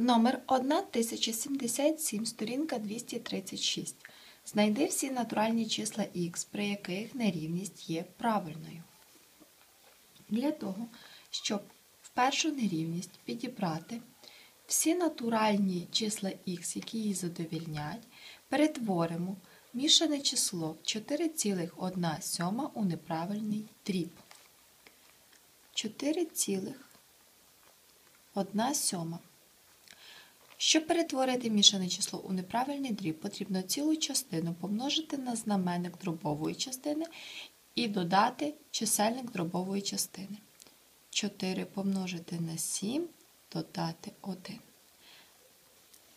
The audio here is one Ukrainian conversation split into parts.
Номер 1077, сторінка 236. Знайди всі натуральні числа х, при яких нерівність є правильною. Для того, щоб в першу нерівність підібрати всі натуральні числа х, які її задовільнять, перетворимо мішане число 4,1 у неправильний дріб. 4,1 сьома. Щоб перетворити мішане число у неправильний дріб, потрібно цілу частину помножити на знаменник дробової частини і додати чисельник дробової частини. 4 помножити на 7, додати 1.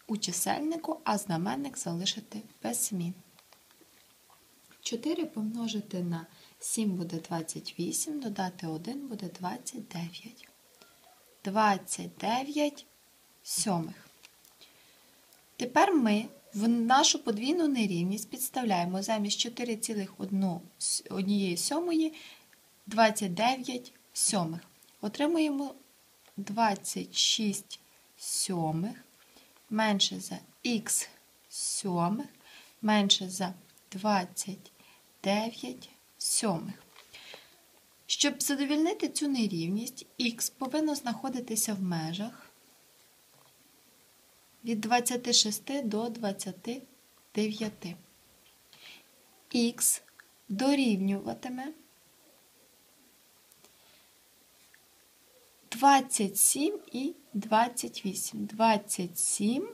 У чисельнику, а знаменник залишити без змін. 4 помножити на 7 буде 28, додати 1 буде 29. 29 сьомих. Тепер ми в нашу подвійну нерівність підставляємо замість 4,1 сьомої 29 сьомих. Отримуємо 26 сьомих менше за х сьомих менше за 29 сьомих. Щоб задовільнити цю нерівність, х повинно знаходитися в межах від 26 до 29. Х дорівнюватиме 27 і 28. 27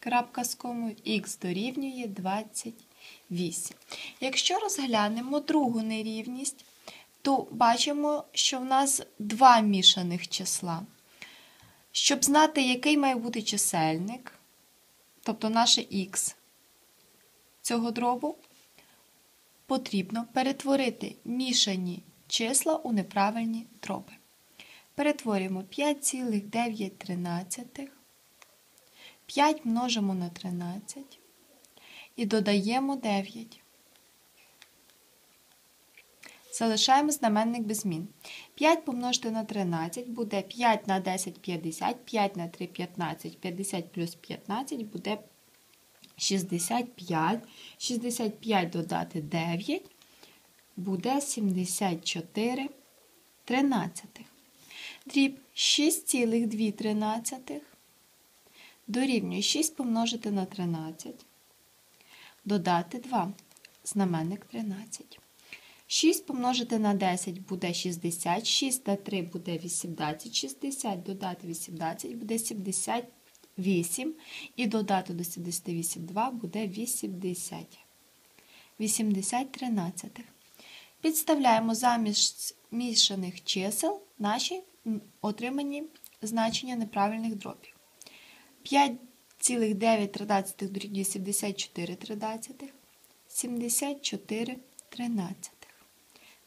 крапка з комою, х дорівнює 28. Якщо розглянемо другу нерівність, то бачимо, що в нас два мішаних числа. Щоб знати, який має бути чисельник, тобто наше х цього дробу, потрібно перетворити мішані числа у неправильні дроби. Перетворюємо 5,9. 5 множимо на 13 і додаємо 9. Залишаємо знаменник без змін. 5 помножити на 13 буде 5 на 10 50, 5 на 3 15, 50 плюс 15 буде 65. 65 додати 9 буде 74 тринадцятих. Дріб 6,2 дорівнює 6 помножити на 13, додати 2, знаменник 13. 6 помножити на 10 буде 60, 6 на 3 буде 18, 60, додати 18 буде 78, і додати до 78 2 буде 80. 80 тринадцятих. Підставляємо замість мішаних чисел наші отримані значення неправильних дробів. 5,9 дорівнює 74 тринадцятих, 74 тринадцятих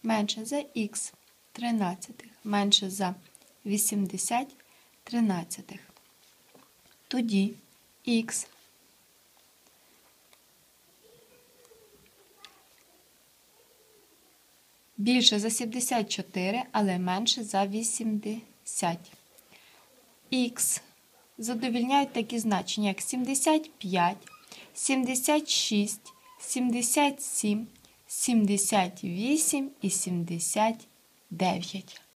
менше за х 13, менше за 80 тринадцятих. Тоді х більше за 74, але менше за 80. Х задовільняють такі значення, як 75, 76, 77, 78 і 79.